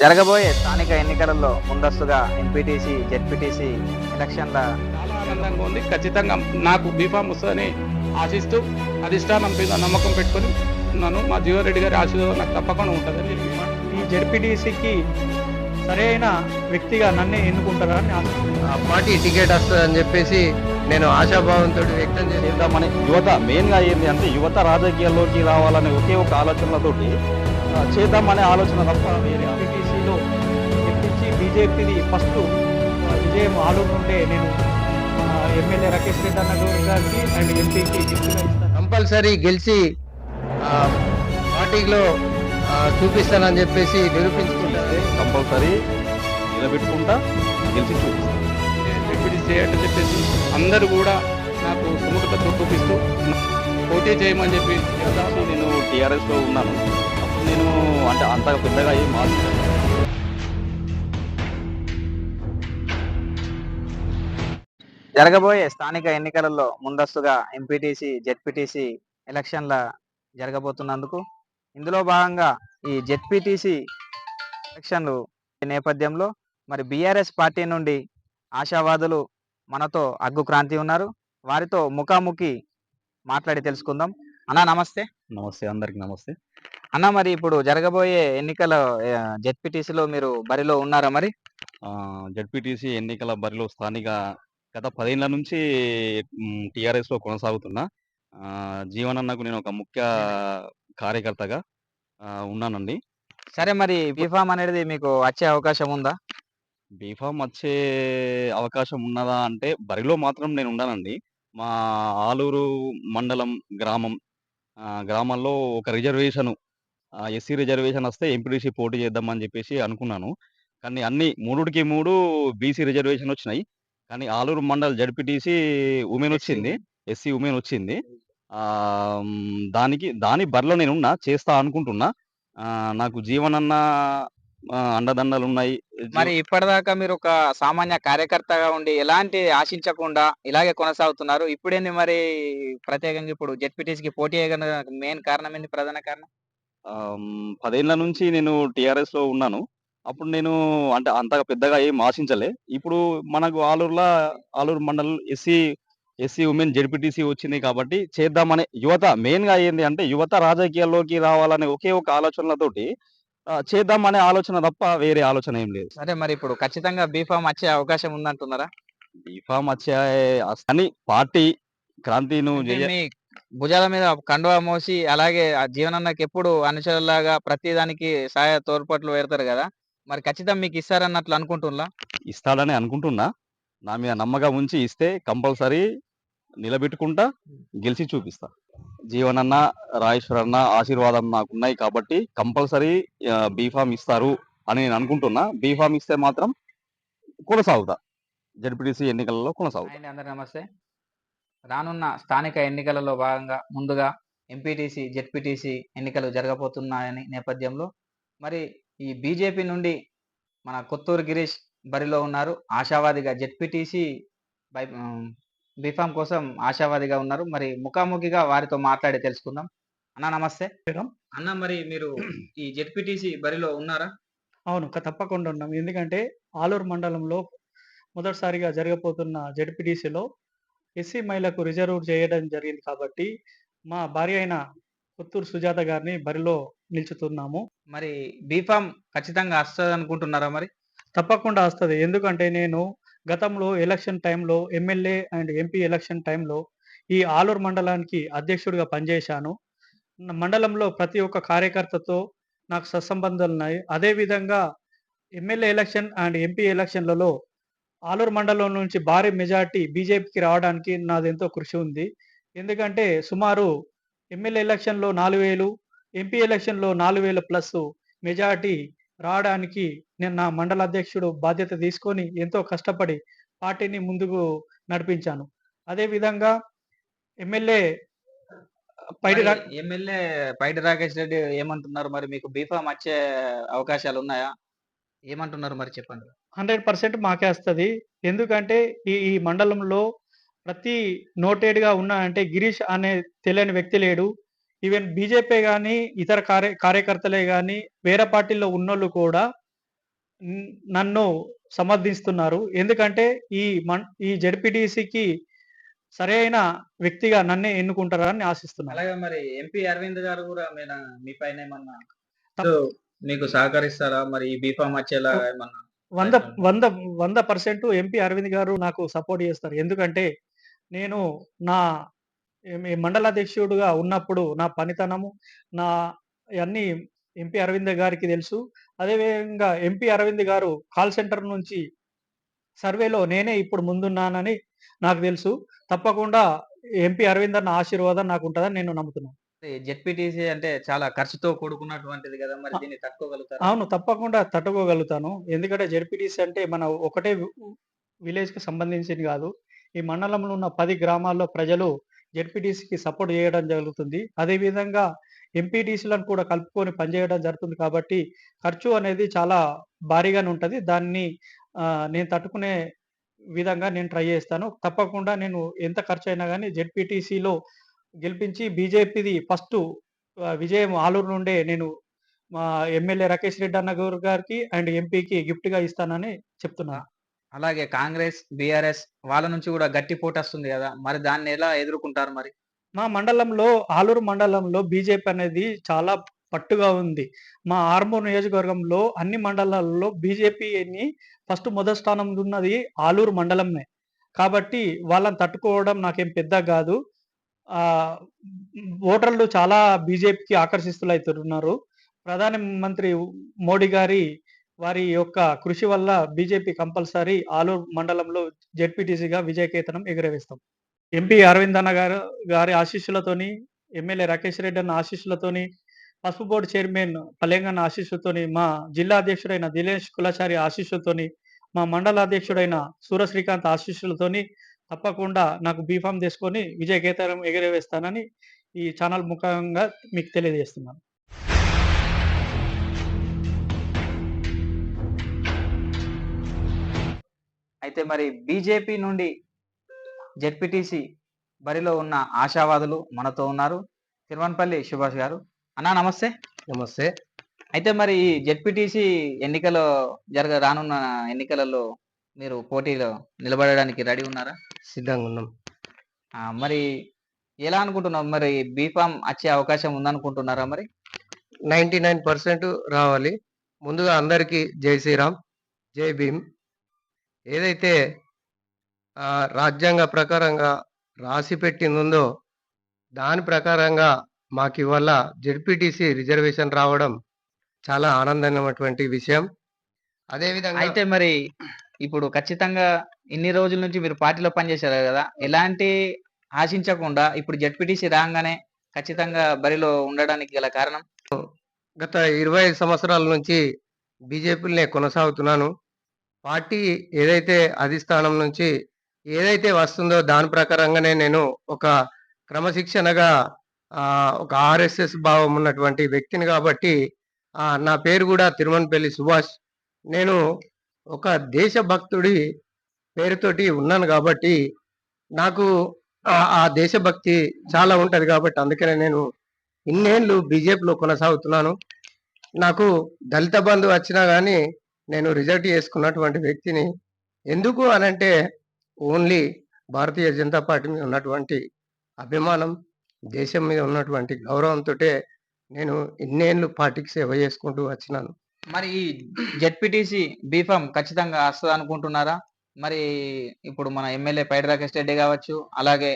జరగబోయే స్థానిక ఎన్నికలలో ముందస్తుగా ఎంపీటీసీ జెడ్పీటీసీ ఎలక్షన్ల చాలా ఆనందంగా ఉంది. ఖచ్చితంగా నాకు బీఫామ్ వస్తుందని ఆశిస్తూ అధిష్టానం మీద నమ్మకం పెట్టుకొని ఉన్నాను. మా జీవారెడ్డి గారి ఆశీర్వాదం నాకు తప్పకుండా ఉంటుందని ఈ జడ్పీటీసీకి సరైన వ్యక్తిగా నన్నే ఎన్నుకుంటారని ఆ పార్టీ టికెట్ వస్తుందని చెప్పేసి నేను ఆశాభావంతో వ్యక్తం చేసి చేద్దామని యువత మెయిన్గా ఏంటి అంటే యువత రాజకీయాల్లోకి రావాలనే ఒకే ఒక ఆలోచనలతోటి చేద్దామనే ఆలోచన తప్ప వేరే బీజేపీది ఫస్ట్ విజయం నుండే నేను ఎమ్మెల్యే రాకేష్ రెడ్డి అన్న గారికి అండ్ ఎంపీకి కంపల్సరీ గెలిచి ఆ, పార్టీలో చూపిస్తానని చెప్పేసి నిరూపించుకుంటారు. కంపల్సరీ నిలబెట్టుకుంటా గెలిచి చూపిస్తాను. డిప్యూటీ చేయటం చెప్పేసి అందరూ కూడా నాకు సుముఖత చూపిస్తూ పోటీ చేయమని చెప్పి నేను టీఆర్ఎస్లో ఉన్నాను. అప్పుడు నేను అంటే అంత పెద్దగా ఏం మార్చలేదు జరగబోయే స్థానిక ఎన్నికలలో ముందస్తుగా ఎంపీటీసీ జెడ్పీటీసీ ఎలక్షన్ల జరగబోతున్నందుకు ఇందులో భాగంగా ఈ జెడ్పీటీసీ ఎలక్షన్లు నేపథ్యంలో మరి బీఆర్ఎస్ పార్టీ నుండి ఆశావాదులు మనతో అగ్గు క్రాంతి ఉన్నారు. వారితో ముఖాముఖి మాట్లాడి తెలుసుకుందాం. అన్న నమస్తే. నమస్తే అందరికి నమస్తే. అన్న మరి ఇప్పుడు జరగబోయే ఎన్నికల జెడ్పీటీసీలో మీరు బరిలో ఉన్నారా మరి? జడ్పీటీసీ ఎన్నికల బరిలో స్థానిక గత పదేళ్ళ నుంచి టీఆర్ఎస్లో కొనసాగుతున్నా జీవనన్నకు నేను ఒక ముఖ్య కార్యకర్తగా ఉన్నానండి. సరే మరి బీఫామ్ అనేది మీకు వచ్చే అవకాశం ఉందా? బీఫామ్ వచ్చే అవకాశం ఉన్నదా అంటే బరిలో మాత్రం నేను ఉన్నానండి మా ఆలూరు మండలం గ్రామం గ్రామంలో ఒక రిజర్వేషన్ ఎస్సీ రిజర్వేషన్ వస్తే ఎంపీటీసీ పోటీ చేద్దామని చెప్పేసి అనుకున్నాను. కానీ అన్ని మూడుకి మూడు బీసీ రిజర్వేషన్ వచ్చినాయి. కానీ ఆలూరు మండల్ జడ్పీటీసీ ఉమెన్ వచ్చింది. ఎస్సీ ఉమెన్ వచ్చింది. దానికి దాని బరిలో నేను ఉన్నా చేస్తా అనుకుంటున్నా. నాకు జీవనన్న అండదండలు ఉన్నాయి. మరి ఇప్పటిదాకా మీరు ఒక సామాన్య కార్యకర్తగా ఉండి ఎలాంటి ఆశించకుండా ఇలాగే కొనసాగుతున్నారు? ఇప్పుడేంది మరి ప్రత్యేకంగా ఇప్పుడు జెడ్పీటీసీకి పోటీ మెయిన్ కారణం ఏంది ప్రధాన కారణం? పదేళ్ళ నుంచి నేను టిఆర్ఎస్లో ఉన్నాను. అప్పుడు నేను అంటే అంతగా పెద్దగా ఏం ఆశించలే. ఇప్పుడు మనకు ఆలూరులో Aluru mandal SC SC women ZPTC వచ్చింది కాబట్టి చేద్దామనే యువత మెయిన్గా ఏంది అంటే యువత రాజకీయాల్లోకి రావాలనే ఒకే ఒక ఆలోచనలతోటి ఆ, చేద్దామనే ఆలోచన తప్ప వేరే ఆలోచన ఏం లేదు. సరే మరి ఇప్పుడు ఖచ్చితంగా బీఫామ్ వచ్చే అవకాశం ఉందంటున్నారా? బీఫామ్ వచ్చే అని పార్టీ అంటే జయ మీ భుజాల మీద కండువా మోసి అలాగే ఆ జీవనన్నకి ఎప్పుడు అనుచరులాగా ప్రతి దానికి సహాయ తోడ్పాట్లు పెడతారు కదా? మరి ఖచ్చితంగా మీకు ఇస్తారన్నట్లు అనుకుంటున్నా ఇస్తాడని అనుకుంటున్నా. నా మీద నమ్మకం ఉంచి ఇస్తే కంపల్సరీ నిలబెట్టుకుంటా గెలిచి చూపిస్తా. జీవనన్న రాజేశ్వరన్న ఆశీర్వాదం నాకున్నాయి కాబట్టి కంపల్సరీ బీఫామ్ ఇస్తారు అని నేను అనుకుంటున్నా. బీఫామ్ ఇస్తే మాత్రం కొనసాగుతా. జడ్పీటీసీ ఎన్నికలలో కొనసాగుతా. అందరు నమస్తే. రానున్న స్థానిక ఎన్నికలలో భాగంగా ముందుగా ఎంపీటీసీ జెడ్పీటీసీ ఎన్నికలు జరగబోతున్నాయని నేపథ్యంలో మరి ఈ బీజేపీ నుండి మన కొత్తూరు గిరీష్ బరిలో ఉన్నారు. ఆశావాదిగా జెడ్పీటీసీ బై బీఫామ్ కోసం ఆశావాదిగా ఉన్నారు. మరి ముఖాముఖిగా వారితో మాట్లాడి తెలుసుకుందాం. అన్న నమస్తే. అన్న మరి మీరు ఈ జెడ్పీటీసీ బరిలో ఉన్నారా? అవును తప్పకుండా ఉన్నాం. ఎందుకంటే ఆలూరు మండలంలో మొదటిసారిగా జరగబోతున్న జడ్పీటీసీలో ఎస్సీ మహిళకు రిజర్వ్ చేయడం జరిగింది కాబట్టి మా భార్య అయిన కొత్తూరు సుజాత గారిని బరిలో నిల్చుతున్నాము. మరి బీఫామ్ ఖచ్చితంగా వస్తుంది అనుకుంటున్నారా మరి? తప్పకుండా వస్తుంది. ఎందుకంటే నేను గతంలో ఎలక్షన్ టైంలో ఎమ్మెల్యే అండ్ ఎంపీ ఎలక్షన్ టైంలో ఈ ఆలూరు మండలానికి అధ్యక్షుడిగా పనిచేశాను. మండలంలో ప్రతి ఒక్క కార్యకర్తతో నాకు సత్సంబంధాలు ఉన్నాయి. అదేవిధంగా ఎమ్మెల్యే ఎలక్షన్ అండ్ ఎంపీ ఎలక్షన్లలో ఆలూరు మండలం నుంచి భారీ మెజార్టీ బీజేపీకి రావడానికి నాది ఎంతో కృషి ఉంది. ఎందుకంటే సుమారు ఎమ్మెల్యే ఎలక్షన్లో నాలుగు వేలు ఎంపీ ఎలక్షన్లో నాలుగు వేల ప్లస్ మెజార్టీ రావడానికి నేను నా మండల అధ్యక్షుడు బాధ్యత తీసుకొని ఎంతో కష్టపడి పార్టీని ముందుకు నడిపించాను. అదే విధంగా ఎమ్మెల్యే పైడి ఎమ్మెల్యే పైడి రాకేష్ రెడ్డి ఏమంటున్నారు? మరి మీకు బీఫామ్ వచ్చే అవకాశాలు ఉన్నాయా? ఏమంటున్నారు మరి చెప్పండి. హండ్రెడ్ పర్సెంట్ మాకే వస్తుంది. ఎందుకంటే ఈ ఈ మండలంలో ప్రతి noted గా ఉన్న అంటే గిరీష్ అనే తెలియని వ్యక్తి లేడు. ఈవెన్ బీజేపీ కానీ ఇతర కార్య కార్యకర్తలే కానీ వేరే పార్టీలో ఉన్నోళ్ళు కూడా నన్ను సమర్థిస్తున్నారు. ఎందుకంటే ఈ మన్ ఈ జడ్పీటీసీకి సరైన వ్యక్తిగా నన్నే ఎన్నుకుంటారని ఆశిస్తున్నాను అలాగే మరి ఎంపీ అరవింద్ గారు కూడా మీద మీ పైన ఏమన్నా మీకు సహకరిస్తారా? మరి ఈ బీఫామ్ వచ్చేలా ఏమన్నా వంద. వంద వంద పర్సెంట్ ఎంపీ అరవింద్ గారు నాకు సపోర్ట్ చేస్తారు. ఎందుకంటే నేను నా మండలాధ్యక్షుడుగా ఉన్నప్పుడు నా పనితనము నా అన్ని ఎంపీ అరవింద్ గారికి తెలుసు. అదేవిధంగా ఎంపీ అరవింద్ గారు కాల్ సెంటర్ నుంచి సర్వేలో నేనే ఇప్పుడు ముందున్నానని నాకు తెలుసు. తప్పకుండా ఎంపీ అరవింద్ అన్న ఆశీర్వాదం నాకు ఉంటుందని నేను నమ్ముతున్నాను. జెడ్పీటీసీ అంటే చాలా ఖర్చుతో కూడుకున్నటువంటిది కదా మరి దీన్ని తట్టుకోగలుగుతారా? అవును తప్పకుండా తట్టుకోగలుగుతాను. ఎందుకంటే జెడ్పీటీసీ అంటే మన ఒకటే విలేజ్కి సంబంధించింది కాదు. ఈ మండలంలో ఉన్న పది గ్రామాల్లో ప్రజలు జెడ్పీటీసీకి సపోర్ట్ చేయడం జరుగుతుంది. అదేవిధంగా ఎంపీటీసీలను కూడా కలుపుకొని పనిచేయడం జరుగుతుంది కాబట్టి ఖర్చు అనేది చాలా భారీగానే ఉంటుంది. దాన్ని నేను తట్టుకునే విధంగా నేను ట్రై చేస్తాను. తప్పకుండా నేను ఎంత ఖర్చు అయినా కానీ జెడ్పీటీసీలో గెలిపించి బీజేపీది ఫస్ట్ విజయం ఆలూరు నుండే నేను మా ఎమ్మెల్యే రాకేష్ రెడ్డి అన్న గారికి అండ్ ఎంపీకి గిఫ్ట్గా ఇస్తానని చెప్తున్నాను. అలాగే కాంగ్రెస్ బీఆర్ఎస్ వాళ్ళ నుంచి కూడా గట్టి పోటీ వస్తుంది కదా. మరి దాన్ని ఎలా ఎదుర్కొంటారు మరి? మా మండలంలో ఆలూరు మండలంలో బీజేపీ అనేది చాలా పట్టుగా ఉంది. మా ఆర్మూర్ నియోజకవర్గంలో అన్ని మండలాల్లో బీజేపీని ఫస్ట్ మొదటి స్థానం ఉన్నది ఆలూరు మండలమే. కాబట్టి వాళ్ళని తట్టుకోవడం నాకేం పెద్ద కాదు. ఓటర్లు చాలా బీజేపీకి ఆకర్షిస్తులవుతున్నారు ప్రధాన మంత్రి మోడీ గారి వారి యొక్క కృషి వల్ల బీజేపీ కంపల్సరీ ఆలూరు మండలంలో జెడ్పీటీసీగా విజయకేతనం ఎగురవేస్తాం. ఎంపీ అరవింద్ అన్న గారు గారి ఆశీస్సులతోని ఎమ్మెల్యే రాకేష్ రెడ్డి అన్న ఆశీస్సులతోని పసుపు బోర్డు చైర్మన్ పల్లెంగన్న ఆశీస్సులతోని మా జిల్లా అధ్యక్షుడైన దినేష్ కులాచారి ఆశీస్సులతోని మా మండల అధ్యక్షుడైన సూర శ్రీకాంత్ ఆశీస్సులతోని తప్పకుండా నాకు బీఫామ్ తీసుకొని విజయకేతనం ఎగురవేస్తానని ఈ ఛానల్ ముఖంగా మీకు తెలియజేస్తున్నాను. అయితే మరి బీజేపీ నుండి జెడ్పీటీసీ బరిలో ఉన్న ఆశావాదులు మనతో ఉన్నారు. తిరువన్పల్లి సుభాష్ గారు. అన్నా నమస్తే. నమస్తే. అయితే మరి ఈ జెడ్పీటీసీ ఎన్నికలో జరగ రానున్న ఎన్నికలలో మీరు పోటీలో నిలబడడానికి రెడీ ఉన్నారా? సిద్ధంగా ఉన్నాం. మరి ఎలా అనుకుంటున్నాం మరి బీఫామ్ వచ్చే అవకాశం ఉందనుకుంటున్నారా మరి? నైంటీ నైన్ పర్సెంట్ రావాలి. ముందుగా అందరికీ జై శ్రీరామ్ జై భీమ్. ఏదైతే ఆ, రాజ్యాంగ ప్రకారంగా రాసి పెట్టింది దాని ప్రకారంగా మాకు ఇవాళ జెడ్పీటీసీ రిజర్వేషన్ రావడం చాలా ఆనందమైనటువంటి విషయం. అదేవిధంగా అయితే మరి ఇప్పుడు ఖచ్చితంగా ఇన్ని రోజుల నుంచి మీరు పార్టీలో పనిచేశారు కదా ఎలాంటి ఆశించకుండా ఇప్పుడు జెడ్పీటీసీ రాగానే ఖచ్చితంగా బరిలో ఉండడానికి గల కారణం? గత ఇరవై ఐదు సంవత్సరాల నుంచి బీజేపీలనే కొనసాగుతున్నాను. పార్టీ ఏదైతే అధిష్టానం నుంచి ఏదైతే వస్తుందో దాని ప్రకారంగానే నేను ఒక క్రమశిక్షణగా ఒక ఆర్ఎస్ఎస్ భావం ఉన్నటువంటి వ్యక్తిని కాబట్టి నా పేరు కూడా తిరుమనపల్లి సుభాష్. నేను ఒక దేశభక్తుడి పేరుతోటి ఉన్నాను కాబట్టి నాకు ఆ- దేశభక్తి చాలా ఉంటుంది కాబట్టి అందుకనే నేను ఇన్నేళ్ళు బీజేపీలో కొనసాగుతున్నాను. నాకు దళిత బంధు వచ్చినా కానీ నేను రిజల్ట్ చేసుకున్నటువంటి వ్యక్తిని ఎందుకు అనంటే ఓన్లీ భారతీయ జనతా పార్టీ మీద ఉన్నటువంటి అభిమానం దేశం మీద ఉన్నటువంటి గౌరవంతో నేను ఇన్నేళ్ళు పార్టీకి సేవ చేసుకుంటూ వచ్చినాను. మరి ఈ జెడ్పీటీసీ బీఫామ్ ఖచ్చితంగా వస్తుంది అనుకుంటున్నారా? మరి ఇప్పుడు మన ఎమ్మెల్యే పైడి రాకేష్ రెడ్డి కావచ్చు అలాగే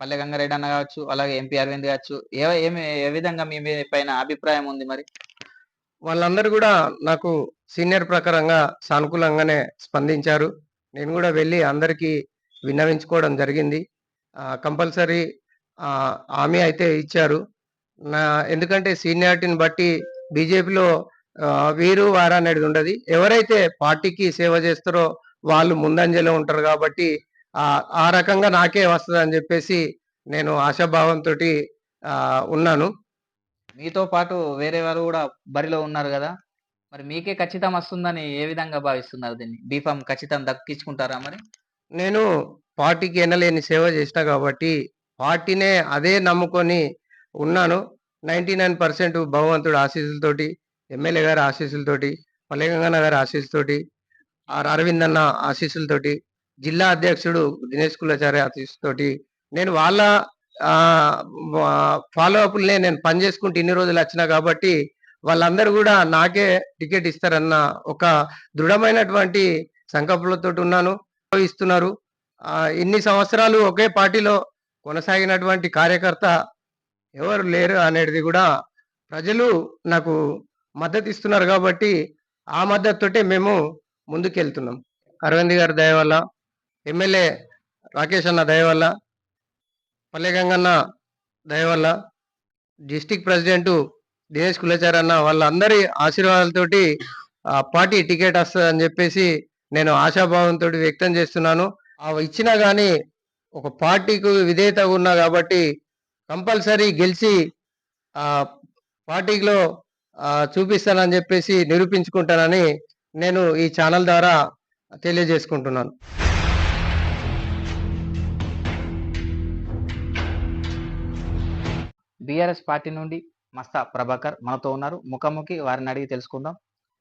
పల్లె గంగారెడ్డి అన్న కావచ్చు అలాగే ఎంపీ అరవింద్ కావచ్చు ఏ ఏమి ఏ విధంగా మీ పైన అభిప్రాయం ఉంది మరి? వాళ్ళందరూ కూడా నాకు సీనియర్ ప్రకారంగా సానుకూలంగానే స్పందించారు. నేను కూడా వెళ్ళి అందరికీ విన్నవించుకోవడం జరిగింది. కంపల్సరీ హామీ అయితే ఇచ్చారు. నా ఎందుకంటే సీనియారిటీని బట్టి బీజేపీలో వీరు వారు అనేది ఉండదు. ఎవరైతే పార్టీకి సేవ చేస్తారో వాళ్ళు ముందంజలో ఉంటారు కాబట్టి ఆ ఆ రకంగా నాకే వస్తుంది అని చెప్పేసి నేను ఆశాభావంతో ఉన్నాను. మీతో పాటు వేరే వారు కూడా బరిలో ఉన్నారు కదా? మరి మీకే ఖచ్చితం వస్తుందని ఏ విధంగా భావిస్తున్నారు దీన్ని? బీఫామ్ ఖచ్చితం దక్కించుకుంటారా మరి? నేను పార్టీకి ఎనలేని సేవ చేసిన కాబట్టి పార్టీనే అదే నమ్ముకొని ఉన్నాను. నైంటీ నైన్ పర్సెంట్ భగవంతుడు ఆశీస్సులతోటి ఎమ్మెల్యే గారి ఆశీస్సులతోటి పల్లెగంగన్న గారి ఆశీస్సులతోటి ఆర్ అరవింద్ అన్న ఆశీస్సులతోటి జిల్లా అధ్యక్షుడు దినేష్ కులాచార్య ఆశీస్సుతోటి నేను వాళ్ళ ఫాలో అప్లనే నేను పని చేసుకుంటూ ఇన్ని రోజులు వచ్చినా కాబట్టి వాళ్ళందరూ కూడా నాకే టికెట్ ఇస్తారన్న ఒక దృఢమైనటువంటి సంకల్పంతో ఉన్నాను. ఇస్తున్నారు. ఇన్ని సంవత్సరాలు ఒకే పార్టీలో కొనసాగినటువంటి కార్యకర్త ఎవరు లేరు అనేది కూడా ప్రజలు నాకు మద్దతు ఇస్తున్నారు కాబట్టి ఆ మద్దతుతోటే మేము ముందుకెళ్తున్నాం. అరవింద్ గారి దయ వల్ల ఎమ్మెల్యే రాకేష్ అన్న దయ వల్ల పల్లె గంగన్న దయ వల్ల డిస్టిక్ ప్రెసిడెంటు దినేష్ కులచారి అన్న వాళ్ళందరి ఆశీర్వాదాలతోటి పార్టీ టికెట్ వస్తుందని చెప్పేసి నేను ఆశాభావంతో వ్యక్తం చేస్తున్నాను. అవి ఇచ్చినా గానీ ఒక పార్టీకి విధేయత ఉన్నా కాబట్టి కంపల్సరీ గెలిచి ఆ పార్టీలో చూపిస్తానని చెప్పేసి నిరూపించుకుంటానని నేను ఈ ఛానల్ ద్వారా తెలియజేసుకుంటున్నాను. బీఆర్ఎస్ పార్టీ నుండి మస్తా ప్రభాకర్ మనతో ఉన్నారు. ముఖాముఖి వారిని అడిగి తెలుసుకుందాం.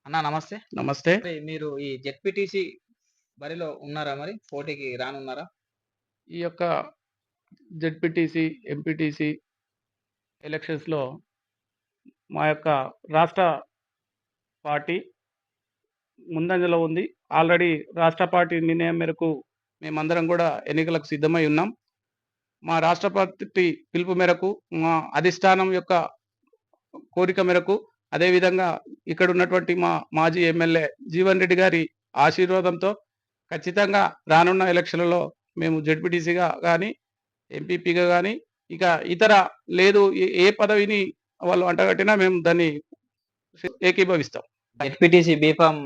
అన్న నమస్తే. నమస్తే. మరి ఈ జెడ్పీటీసీ బరిలో ఉన్నారా మరి? పోటీకి రానున్నారా? ఈ యొక్క జెడ్పీటీసీ ఎంపీటీసీ ఎలక్షన్స్లో మా యొక్క రాష్ట్ర పార్టీ ముందంజలో ఉంది. ఆల్రెడీ రాష్ట్ర పార్టీ నిర్ణయం మేరకు మేమందరం కూడా ఎన్నికలకు సిద్ధమై ఉన్నాం. మా రాష్ట్ర పార్టీ పిలుపు మేరకు మా అధిష్టానం యొక్క కోరిక మేరకు. అదేవిధంగా ఇక్కడ ఉన్నటువంటి మా మాజీ ఎమ్మెల్యే జీవన్ రెడ్డి గారి ఆశీర్వాదంతో ఖచ్చితంగా రానున్న ఎలక్షన్లలో మేము జడ్పీటీసీగా కానీ ఎంపీపీగా కానీ ఇక ఇతర లేదు ఏ- పదవిని వాళ్ళు అంటగట్టినా మేము దాన్ని ఏకీభవిస్తాం. జెడ్పీటీసీ బీఫామ్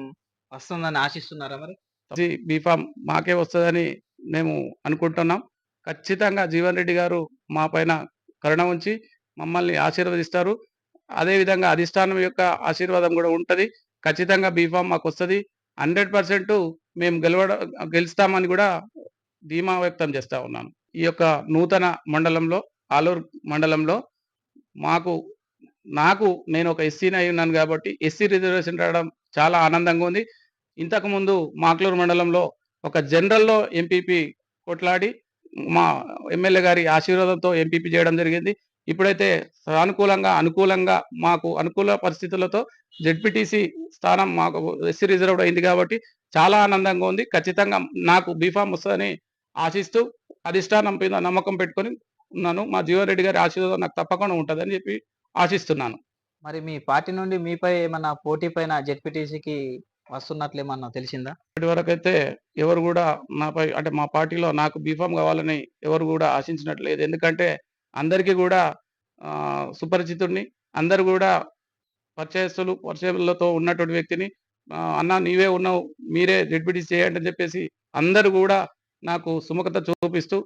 వస్తుందని ఆశిస్తున్నారా మరి? బీఫామ్ మాకే వస్తుందని మేము అనుకుంటున్నాం. ఖచ్చితంగా జీవన్ రెడ్డి గారు మా పైన కరుణ ఉంచి మమ్మల్ని ఆశీర్వదిస్తారు. అదేవిధంగా అధిష్టానం యొక్క ఆశీర్వాదం కూడా ఉంటుంది. ఖచ్చితంగా బీఫామ్ మాకు వస్తుంది. హండ్రెడ్ పర్సెంట్ మేము గెలవడ గెలుస్తామని కూడా ధీమా వ్యక్తం చేస్తూ ఉన్నాను. ఈ యొక్క నూతన మండలంలో ఆలూరు మండలంలో మాకు నాకు నేను ఒక ఎస్సీని అయి ఉన్నాను కాబట్టి ఎస్సీ రిజర్వేషన్ రావడం చాలా ఆనందంగా ఉంది. ఇంతకుముందు మాక్లూరు మండలంలో ఒక జనరల్లో ఎంపీపీ కొట్లాడి మా ఎమ్మెల్యే గారి ఆశీర్వాదంతో ఎంపీపీ చేయడం జరిగింది. ఇప్పుడైతే సానుకూలంగా అనుకూలంగా మాకు అనుకూల పరిస్థితులతో జెడ్పీటీసీ స్థానం మాకు ఎస్సీ రిజర్వ్డ్ అయింది కాబట్టి చాలా ఆనందంగా ఉంది. ఖచ్చితంగా నాకు బీఫామ్ వస్తుందని ఆశిస్తూ అధిష్టానం మీద నమ్మకం పెట్టుకొని ఉన్నాను మా జీవన్ రెడ్డి గారి ఆశీర్వాదం నాకు తప్పకుండా ఉంటుందని చెప్పి ఆశిస్తున్నాను. మరి మీ పార్టీ నుండి మీపై ఏమన్నా పోటీ పైన జెడ్పీటీసీకి వస్తున్నట్లు ఏమన్నా తెలిసిందా? ఇప్పటి వరకు అయితే ఎవరు కూడా నాపై అంటే మా పార్టీలో నాకు బీఫామ్ కావాలని ఎవరు కూడా ఆశించినట్లేదు. ఎందుకంటే అందరికీ కూడా సుపరిచితుడిని అందరు కూడా పరిచయస్తులు పరిచయాలతో ఉన్నటువంటి వ్యక్తిని అన్న నీవే ఉన్నావు మీరే జడ్పీటీ చేయండి అని చెప్పేసి అందరూ కూడా నాకు సుముఖత చూపిస్తూ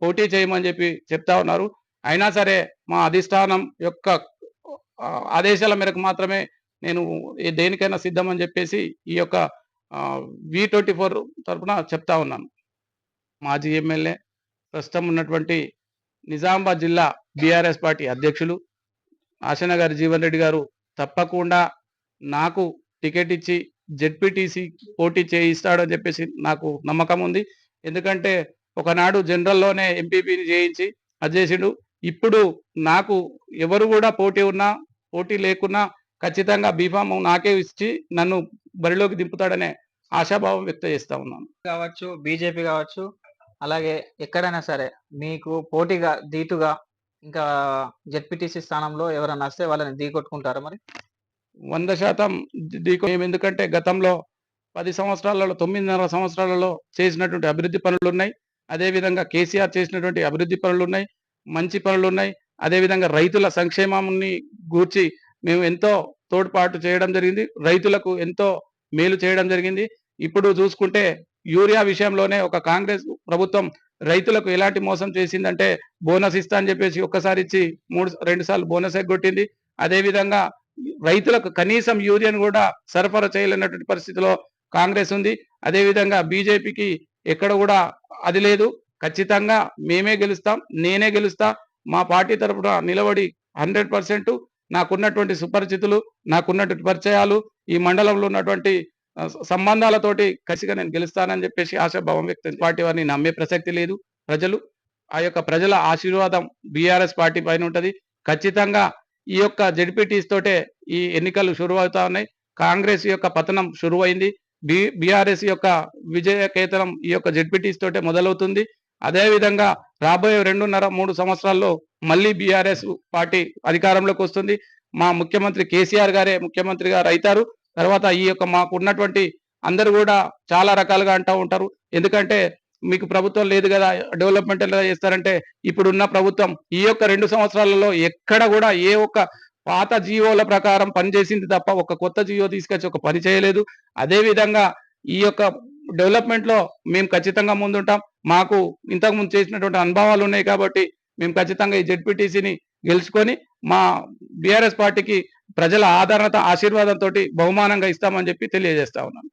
పోటీ చేయమని చెప్పి చెప్తా ఉన్నారు. అయినా సరే మా అధిష్టానం యొక్క ఆదేశాల మేరకు మాత్రమే నేను ఏ- దేనికైనా సిద్ధం అని చెప్పేసి ఈ యొక్క వి ట్వంటీ ఫోర్ తరఫున చెప్తా ఉన్నాను. మాజీ ఎమ్మెల్యే ప్రస్తుతం ఉన్నటువంటి నిజామాబాద్ జిల్లా బీఆర్ఎస్ పార్టీ అధ్యక్షులు ఆశనగారి జీవన్ రెడ్డి గారు తప్పకుండా నాకు టికెట్ ఇచ్చి జెడ్పీటీసీ పోటీ చేయిస్తాడని చెప్పేసి నాకు నమ్మకం ఉంది. ఎందుకంటే ఒకనాడు జనరల్లోనే ఎంపీపీని చేయించి అది చేసిండు. ఇప్పుడు నాకు ఎవరు కూడా పోటీ ఉన్నా పోటీ లేకున్నా ఖచ్చితంగా బీఫామ్ నాకే ఇచ్చి నన్ను బరిలోకి దింపుతాడనే ఆశాభావం వ్యక్తం చేస్తా ఉన్నాను. కావచ్చు బీజేపీ కావచ్చు అలాగే ఎక్కడైనా సరే మీకు పోటీగా దీటుగా ఇంకా జెడ్పీటీసీ స్థానంలో ఎవరైనా వస్తే వాళ్ళని ఢీకొట్టుకుంటారా మరి? వంద శాతం దీకు మేము ఎందుకంటే గతంలో పది సంవత్సరాలలో తొమ్మిదిన్నర సంవత్సరాలలో చేసినటువంటి అభివృద్ధి పనులు ఉన్నాయి. అదేవిధంగా కేసీఆర్ చేసినటువంటి అభివృద్ధి పనులు ఉన్నాయి. మంచి పనులు ఉన్నాయి. అదేవిధంగా రైతుల సంక్షేమాన్ని గూర్చి మేము ఎంతో తోడ్పాటు చేయడం జరిగింది. రైతులకు ఎంతో మేలు చేయడం జరిగింది. ఇప్పుడు చూసుకుంటే యూరియా విషయంలోనే ఒక కాంగ్రెస్ ప్రభుత్వం రైతులకు ఎలాంటి మోసం చేసిందంటే బోనస్ ఇస్తా అని చెప్పేసి ఒక్కసారి ఇచ్చి మూడు రెండు సార్లు బోనస్ ఎగ్గొట్టింది అదేవిధంగా రైతులకు కనీసం యూరియాను కూడా సరఫరా చేయలేనటువంటి పరిస్థితిలో కాంగ్రెస్ ఉంది. అదేవిధంగా బీజేపీకి ఎక్కడ కూడా అది లేదు. ఖచ్చితంగా మేమే గెలుస్తాం నేనే గెలుస్తా. మా పార్టీ తరఫున నిలబడి హండ్రెడ్ పర్సెంట్ నాకున్నటువంటి సుపరిచితులు నాకున్నటువంటి పరిచయాలు ఈ మండలంలో ఉన్నటువంటి సంబంధాలతోటి కసిగా నేను గెలుస్తానని చెప్పేసి ఆశాభావం వ్యక్తం పార్టీ వారిని నమ్మే ప్రసక్తి లేదు. ప్రజలు ఆ యొక్క ప్రజల ఆశీర్వాదం బీఆర్ఎస్ పార్టీ పైన ఉంటుంది. ఖచ్చితంగా ఈ యొక్క జడ్పీటీస్ తోటే ఈ ఎన్నికలు షురువు అవుతా ఉన్నాయి. కాంగ్రెస్ యొక్క పతనం షురువైంది. బి బీఆర్ఎస్ యొక్క విజయ కేతనం ఈ యొక్క జడ్పీటీస్ తోటే మొదలవుతుంది. అదే విధంగా రాబోయే రెండున్నర మూడు సంవత్సరాల్లో మళ్ళీ బీఆర్ఎస్ పార్టీ అధికారంలోకి వస్తుంది. మా ముఖ్యమంత్రి కేసీఆర్ గారే ముఖ్యమంత్రిగా రైతారు. తర్వాత ఈ యొక్క మాకు ఉన్నటువంటి అందరూ కూడా చాలా రకాలుగా అంటూ ఉంటారు. ఎందుకంటే మీకు ప్రభుత్వం లేదు కదా డెవలప్మెంట్ ఎలా చేస్తారంటే ఇప్పుడున్న ప్రభుత్వం ఈ యొక్క రెండు సంవత్సరాలలో ఎక్కడ కూడా ఏ ఒక్క పాత జియోల ప్రకారం పనిచేసింది తప్ప ఒక కొత్త జియో తీసుకొచ్చి ఒక పని చేయలేదు. అదేవిధంగా ఈ యొక్క డెవలప్మెంట్లో మేము ఖచ్చితంగా ముందుంటాం. మాకు ఇంతకు ముందు చేసినటువంటి అనుభవాలు ఉన్నాయి కాబట్టి మేము ఖచ్చితంగా ఈ జెడ్పీటీసీని గెలుచుకొని మా బీఆర్ఎస్ పార్టీకి ప్రజల ఆదరణత ఆశీర్వాదంతో బహుమానంగా ఇస్తామని చెప్పి తెలియజేస్తా ఉన్నాను.